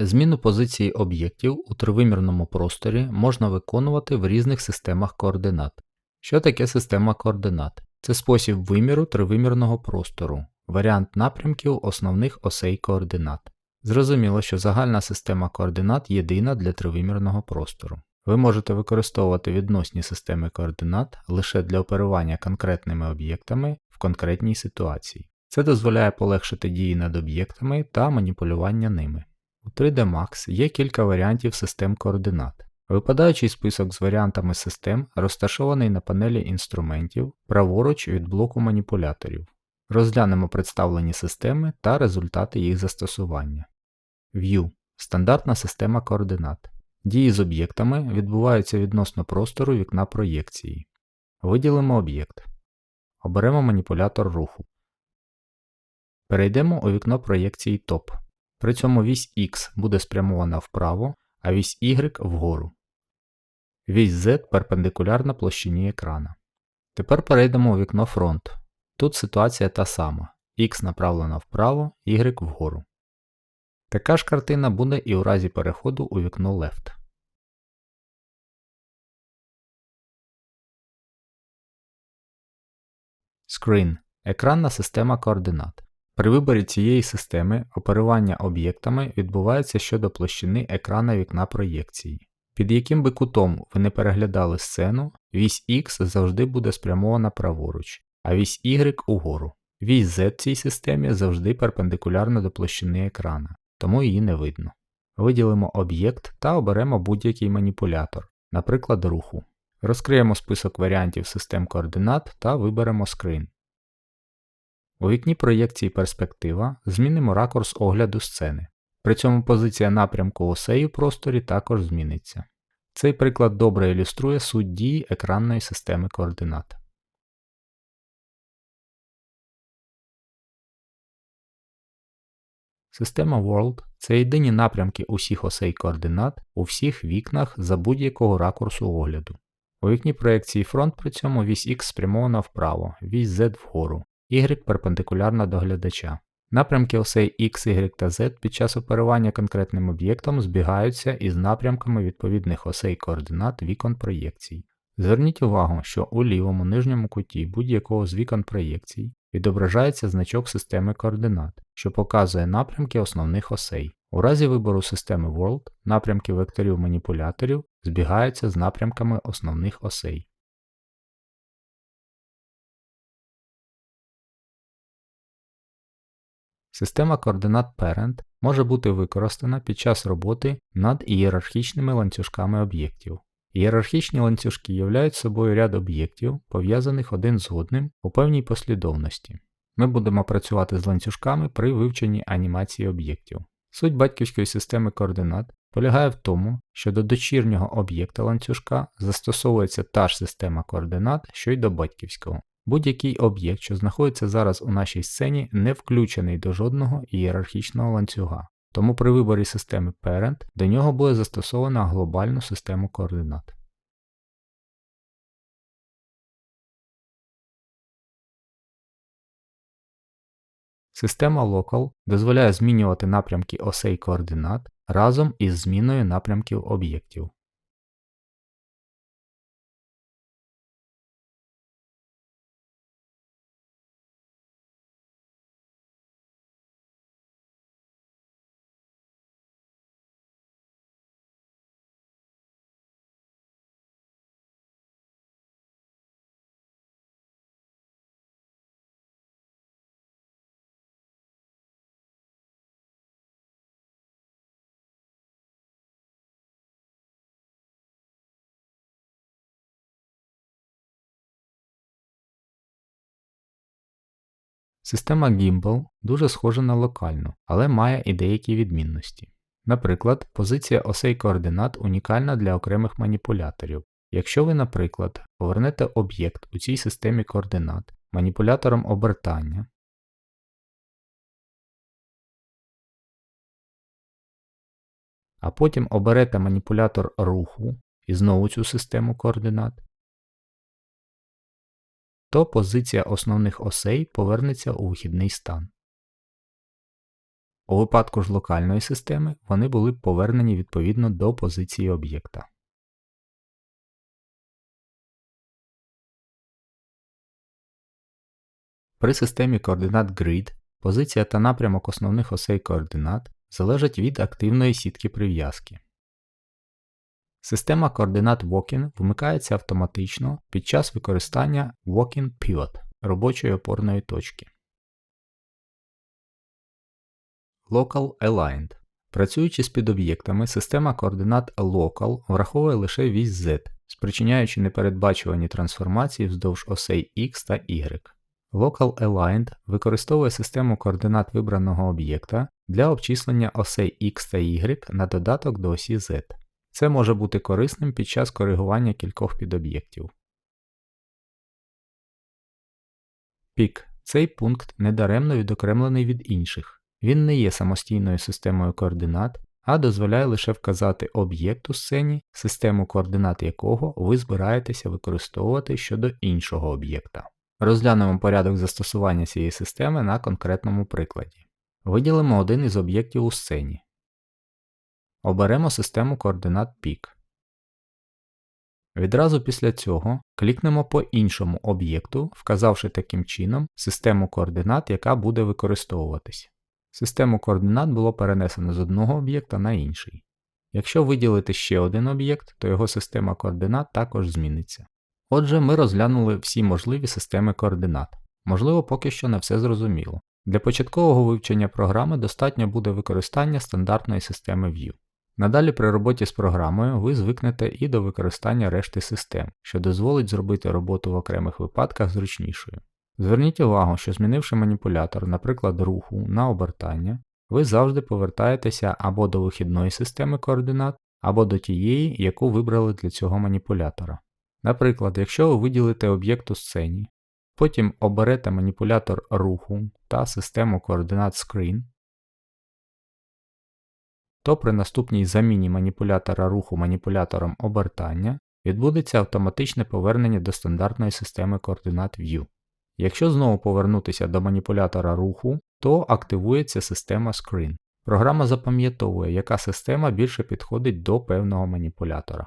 Зміну позиції об'єктів у тривимірному просторі можна виконувати в різних системах координат. Що таке система координат? Це спосіб виміру тривимірного простору, варіант напрямків основних осей координат. Зрозуміло, що загальна система координат єдина для тривимірного простору. Ви можете використовувати відносні системи координат лише для оперування конкретними об'єктами в конкретній ситуації. Це дозволяє полегшити дії над об'єктами та маніпулювання ними. У 3D Max є кілька варіантів систем координат. Випадаючий список з варіантами систем розташований на панелі інструментів праворуч від блоку маніпуляторів. Розглянемо представлені системи та результати їх застосування. View стандартна система координат. Дії з об'єктами відбуваються відносно простору вікна проєкції. Виділимо об'єкт. Оберемо маніпулятор руху. Перейдемо у вікно проєкції Top. При цьому вісь X буде спрямована вправо, а вісь Y вгору. Вісь Z перпендикулярна площині екрана. Тепер перейдемо у вікно Front. Тут ситуація та сама. X направлена вправо, Y вгору. Така ж картина буде і у разі переходу у вікно Left. Screen екранна система координат. При виборі цієї системи оперування об'єктами відбувається щодо площини екрана вікна проєкції. Під яким би кутом ви не переглядали сцену, вісь X завжди буде спрямована праворуч, а вісь Y угору. Вісь Z в цій системі завжди перпендикулярна до площини екрана, тому її не видно. Виділимо об'єкт та оберемо будь-який маніпулятор, наприклад, руху. Розкриємо список варіантів систем координат та виберемо Screen. У вікні проєкції перспектива змінимо ракурс огляду сцени. При цьому позиція напрямку осей у просторі також зміниться. Цей приклад добре ілюструє суть дії екранної системи координат. Система World це єдині напрямки усіх осей координат у всіх вікнах за будь-якого ракурсу огляду. У вікні проєкції фронт при цьому вісь X спрямована вправо, вісь Z вгору, Y перпендикулярна до глядача. Напрямки осей X, Y та Z під час оперування конкретним об'єктом збігаються із напрямками відповідних осей координат вікон проєкцій. Зверніть увагу, що у лівому нижньому куті будь-якого з вікон проєкцій відображається значок системи координат, що показує напрямки основних осей. У разі вибору системи World напрямки векторів маніпуляторів збігаються з напрямками основних осей. Система координат Parent може бути використана під час роботи над ієрархічними ланцюжками об'єктів. Ієрархічні ланцюжки являють собою ряд об'єктів, пов'язаних один з одним у певній послідовності. Ми будемо працювати з ланцюжками при вивченні анімації об'єктів. Суть батьківської системи координат полягає в тому, що до дочірнього об'єкта ланцюжка застосовується та ж система координат, що й до батьківського. Будь-який об'єкт, що знаходиться зараз у нашій сцені, не включений до жодного ієрархічного ланцюга. Тому при виборі системи Parent до нього буде застосована глобальну систему координат. Система Local дозволяє змінювати напрямки осей координат разом із зміною напрямків об'єктів. Система Gimbal дуже схожа на локальну, але має і деякі відмінності. Наприклад, позиція осей координат унікальна для окремих маніпуляторів. Якщо ви, наприклад, повернете об'єкт у цій системі координат маніпулятором обертання, а потім оберете маніпулятор руху і знову цю систему координат, то позиція основних осей повернеться у вихідний стан. У випадку ж локальної системи вони були б повернені відповідно до позиції об'єкта. При системі координат Grid позиція та напрямок основних осей координат залежать від активної сітки прив'язки. Система координат Walking вмикається автоматично під час використання Walking Pivot робочої опорної точки. Local Aligned. Працюючи з підоб'єктами, система координат Local враховує лише вісь Z, спричиняючи непередбачувані трансформації вздовж осей X та Y. Local Aligned використовує систему координат вибраного об'єкта для обчислення осей X та Y на додаток до осі Z. Це може бути корисним під час коригування кількох підоб'єктів. Пік. Цей пункт недаремно відокремлений від інших. Він не є самостійною системою координат, а дозволяє лише вказати об'єкт у сцені, систему координат якого ви збираєтеся використовувати щодо іншого об'єкта. Розглянемо порядок застосування цієї системи на конкретному прикладі. Виділимо один із об'єктів у сцені. Оберемо систему координат пік. Відразу після цього клікнемо по іншому об'єкту, вказавши таким чином систему координат, яка буде використовуватись. Систему координат було перенесено з одного об'єкта на інший. Якщо виділити ще один об'єкт, то його система координат також зміниться. Отже, ми розглянули всі можливі системи координат. Можливо, поки що не все зрозуміло. Для початкового вивчення програми достатньо буде використання стандартної системи View. Надалі при роботі з програмою ви звикнете і до використання решти систем, що дозволить зробити роботу в окремих випадках зручнішою. Зверніть увагу, що змінивши маніпулятор, наприклад, руху на обертання, ви завжди повертаєтеся або до вихідної системи координат, або до тієї, яку вибрали для цього маніпулятора. Наприклад, якщо ви виділите об'єкт у сцені, потім оберете маніпулятор руху та систему координат Screen, то при наступній заміні маніпулятора руху маніпулятором обертання відбудеться автоматичне повернення до стандартної системи координат View. Якщо знову повернутися до маніпулятора руху, то активується система Screen. Програма запам'ятовує, яка система більше підходить до певного маніпулятора.